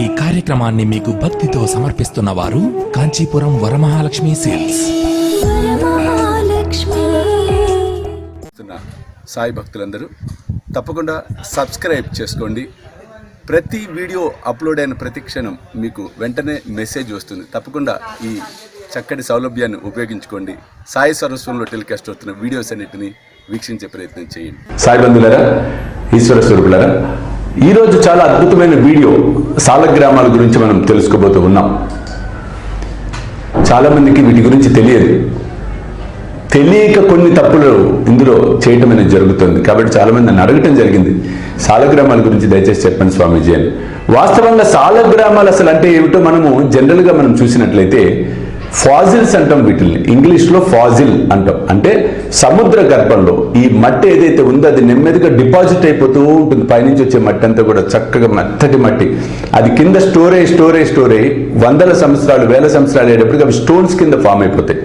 ఈ కార్యక్రమాన్ని మీకు భక్తితో సమర్పిస్తున్న వారు కాంచీపురం వరమహాలక్ష్మి సేల్స్. సాయి భక్తులందరూ తప్పకుండా సబ్స్క్రైబ్ చేసుకోండి. ప్రతి వీడియో అప్లోడ్ అయిన ప్రతి క్షణం మీకు వెంటనే మెసేజ్ వస్తుంది. తప్పకుండా ఈ చక్కటి సౌలభ్యాన్ని ఉపయోగించుకోండి. సాయి సరస్వంలో టెలికాస్ట్ అవుతున్న వీడియోస్ అన్నిటిని వీక్షించే ప్రయత్నం చేయండి. సాయి బంధువులారా ఈశ్వర స్వరూపులారా ఈరోజు చాలా అద్భుతమైన వీడియో సాలగ్రామాల గురించి మనం తెలుసుకోబోతూ ఉన్నాం. చాలామందికి వీటి గురించి తెలియదు. తెలియక కొన్ని తప్పులు ఇందులో చేయటం అనేది జరుగుతుంది. కాబట్టి చాలామంది నన్ను అడగటం జరిగింది. సాలగ్రామాల గురించి దయచేసి చెప్పండి స్వామీజీ అని. వాస్తవంగా సాలగ్రామాలు అసలు అంటే ఏమిటో మనము జనరల్గా మనం చూసినట్లయితే ఫాజిల్స్ అంటాం వీటిని ఇంగ్లీష్లో ఫాజిల్ అంటాం. అంటే సముద్ర గర్భంలో ఈ మట్టి ఏదైతే ఉందో అది నెమ్మదిగా డిపాజిట్ అయిపోతూ ఉంటుంది. పైనుంచి వచ్చే మట్టి అంతా కూడా చక్కగా మెత్తటి మట్టి. అది కింద స్టోర్ అయ్యి స్టోర్ అయ్యి స్టోర్ అయ్యి వందల సంవత్సరాలు వేల సంవత్సరాలు అయ్యేటప్పటికి అవి స్టోన్స్ కింద ఫామ్ అయిపోతాయి.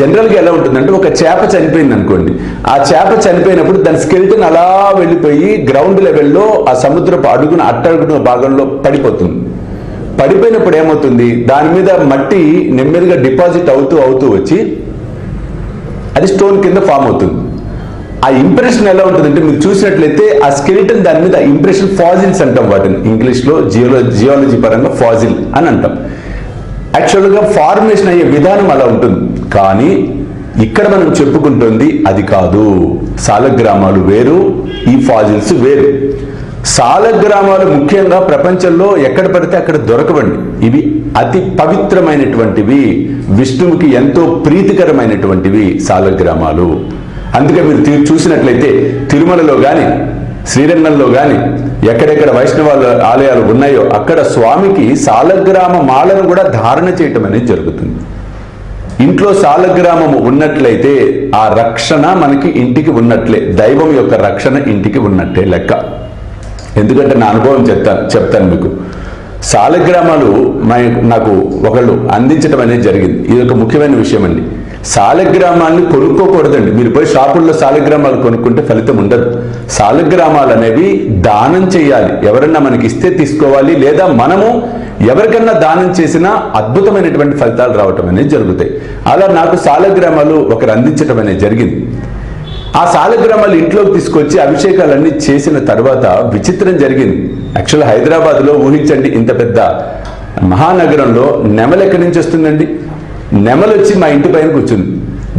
జనరల్గా ఎలా ఉంటుందంటే ఒక చేప చనిపోయింది అనుకోండి. ఆ చేప చనిపోయినప్పుడు దాని స్కెల్టన్ అలా వెళ్ళిపోయి గ్రౌండ్ లెవెల్లో ఆ సముద్రపు అడుగున అట్టడుగున భాగంలో పడిపోతుంది. పడిపోయినప్పుడు ఏమవుతుంది? దాని మీద మట్టి నెమ్మదిగా డిపాజిట్ అవుతూ అవుతూ వచ్చి అది స్టోన్ కింద ఫామ్ అవుతుంది. ఆ ఇంప్రెషన్ ఎలా ఉంటుందంటే మీరు చూసినట్లయితే ఆ స్కెలిటన్ దాని మీద ఇంప్రెషన్ ఫాజిల్స్ అంటాం వాటిని. ఇంగ్లీష్లో జియోలో జియాలజీ పరంగా ఫాజిల్ అని అంటాం. యాక్చువల్గా ఫార్మేషన్ అయ్యే విధానం అలా ఉంటుంది. కానీ ఇక్కడ మనం చెప్పుకుంటుంది అది కాదు. సాలగ్రామాలు వేరు ఈ ఫాజిల్స్ వేరు. సాలగ్రామాలు ముఖ్యంగా ప్రపంచంలో ఎక్కడ పడితే అక్కడ దొరకవండి. ఇవి అతి పవిత్రమైనటువంటివి విష్ణువుకి ఎంతో ప్రీతికరమైనటువంటివి సాలగ్రామాలు అందుకే మీరు చూసినట్లయితే తిరుమలలో కానీ శ్రీరంగంలో కానీ ఎక్కడెక్కడ వైష్ణవ ఆలయాలు ఉన్నాయో అక్కడ స్వామికి సాలగ్రామ మాలను కూడా ధారణ చేయటం అనేది జరుగుతుంది. ఇంట్లో సాలగ్రామము ఉన్నట్లయితే ఆ రక్షణ మనకి ఇంటికి ఉన్నట్లే దైవం యొక్క రక్షణ ఇంటికి ఉన్నట్టే లెక్క. ఎందుకంటే నా అనుభవం చెప్తాను చెప్తాను మీకు. సాలగ్రామాలు మా నాకు ఒకళ్ళు అందించడం అనేది జరిగింది. ఇది ఒక ముఖ్యమైన విషయం అండి సాలగ్రామాల్ని కొనుక్కోకూడదండి. మీరు పోయి షాపుల్లో సాలగ్రామాలు కొనుక్కుంటే ఫలితం ఉండదు. సాలగ్రామాలు అనేవి దానం చేయాలి. ఎవరన్నా మనకి ఇస్తే తీసుకోవాలి లేదా మనము ఎవరికన్నా దానం చేసినా అద్భుతమైనటువంటి ఫలితాలు రావటం అనేది జరుగుతాయి. అలా నాకు సాలగ్రామాలు ఒకరు అందించడం అనేది జరిగింది. ఆ సాలగ్రామాలు ఇంట్లోకి తీసుకొచ్చి అభిషేకాలన్నీ చేసిన తర్వాత విచిత్రం జరిగింది. యాక్చువల్ హైదరాబాద్లో ఊహించండి ఇంత పెద్ద మహానగరంలో నెమలు ఎక్కడి నుంచి వస్తుందండి? నెమలు వచ్చి మా ఇంటి పైన కూర్చుంది.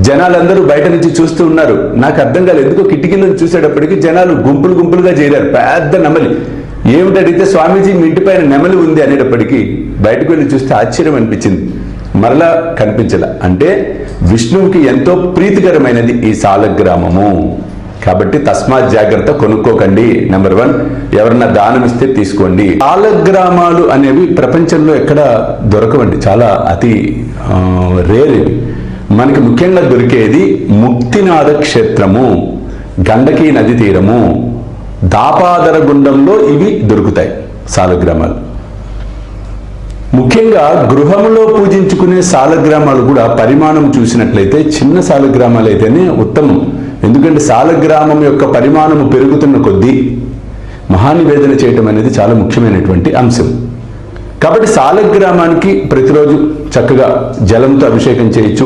జనాలందరూ బయట నుంచి చూస్తూ ఉన్నారు. నాకు అర్థం కాలేదు ఎందుకో కిటికీలను చూసేటప్పటికి జనాలు గుంపులు గుంపులుగా చేరారు పెద్ద నెమలి. ఏమిటడిగితే స్వామీజీ మీ ఇంటి పైన నెమలి ఉంది అనేటప్పటికీ బయటకు వెళ్ళి చూస్తే ఆశ్చర్యం అనిపించింది. మరలా కనిపించల. అంటే విష్ణువుకి ఎంతో ప్రీతికరమైనది ఈ సాలగ్రామము. కాబట్టి తస్మాత్ జాగ్రత్త కొనుక్కోకండి. నెంబర్ వన్ ఎవరన్నా దానం ఇస్తే తీసుకోండి. సాలగ్రామాలు అనేవి ప్రపంచంలో ఎక్కడ దొరకవండి. చాలా అతి రేర్ ఇవి. మనకి ముఖ్యంగా దొరికేది ముక్తినాథ క్షేత్రము గండకీ నది తీరము దాపాదర గుండంలో ఇవి దొరుకుతాయి సాలగ్రామాలు. ముఖ్యంగా గృహంలో పూజించుకునే సాలగ్రామాలు కూడా పరిమాణం చూసినట్లయితే చిన్న సాలగ్రామాలు అయితేనే ఉత్తమం. ఎందుకంటే సాలగ్రామం యొక్క పరిమాణము పెరుగుతున్న కొద్దీ మహానివేదన చేయటం అనేది చాలా ముఖ్యమైనటువంటి అంశం. కాబట్టి సాలగ్రామానికి ప్రతిరోజు చక్కగా జలంతో అభిషేకం చేయొచ్చు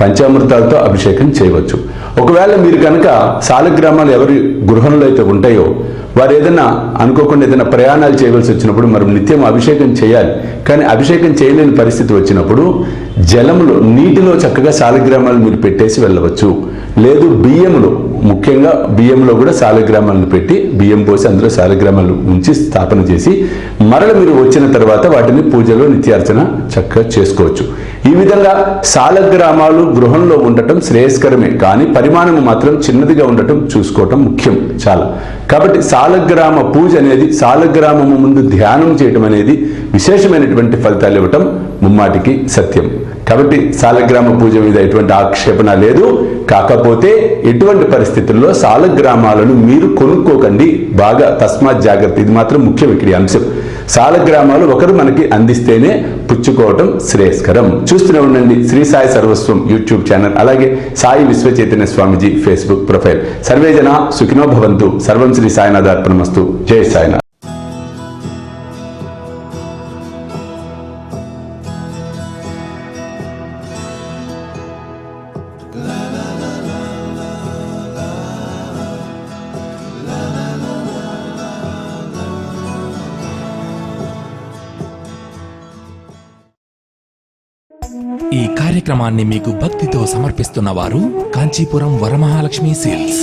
పంచామృతాలతో అభిషేకం చేయవచ్చు. ఒకవేళ మీరు కనుక సాలగ్రామాలు ఎవరి గృహంలో అయితే ఉంటాయో వారు ఏదైనా అనుకోకుండా ఏదైనా ప్రయాణాలు చేయవలసి వచ్చినప్పుడు మనం నిత్యం అభిషేకం చేయాలి. కానీ అభిషేకం చేయలేని పరిస్థితి వచ్చినప్పుడు జలంలో నీటిలో చక్కగా సాలగ్రామాలు మీరు పెట్టేసి వెళ్ళవచ్చు. లేదు బియ్యంలో ముఖ్యంగా బియ్యంలో కూడా సాలగ్రామాలను పెట్టి బియ్యం పోసి అందులో సాలగ్రామాలు ఉంచి స్థాపన చేసి మరల మీరు వచ్చిన తర్వాత వాటిని పూజలో నిత్యార్చన చక్కగా చేసుకోవచ్చు. ఈ విధంగా సాలగ్రామాలు గృహంలో ఉండటం శ్రేయస్కరమే కానీ పరిమాణం మాత్రం చిన్నదిగా ఉండటం చూసుకోవటం ముఖ్యం. చాలా. కాబట్టి సాలగ్రామ పూజ అనేది సాలగ్రామము ముందు ధ్యానం చేయటం అనేది విశేషమైనటువంటి ఫలితాలు ఇవ్వటం ముమ్మాటికి సత్యం. కాబట్టి సాలగ్రామ పూజ మీద ఎటువంటి ఆక్షేపణ లేదు. కాకపోతే ఎటువంటి పరిస్థితుల్లో సాలగ్రామాలను మీరు కొనుక్కోకండి. బాగా తస్మాత్ జాగ్రత్త. ఇది మాత్రం ముఖ్యం ఇక్కడ అంశం సాలగ్రామాలు ఒకరు మనకి అందిస్తేనే పుచ్చుకోవటం శ్రేయస్కరం. చూస్తూనే ఉండండి శ్రీ సాయి సర్వస్వం యూట్యూబ్ ఛానల్ అలాగే సాయి విశ్వచైతన్య స్వామిజీ ఫేస్బుక్ ప్రొఫైల్. సర్వేజన సుఖినో భవంతు. సర్వం శ్రీ సాయినాథార్పణమస్తు. జై సాయినాథ్. ఈ కార్యక్రమాన్ని మీకు భక్తితో సమర్పిస్తున్న వారు కాంచీపురం వరమహాలక్ష్మి సేల్స్.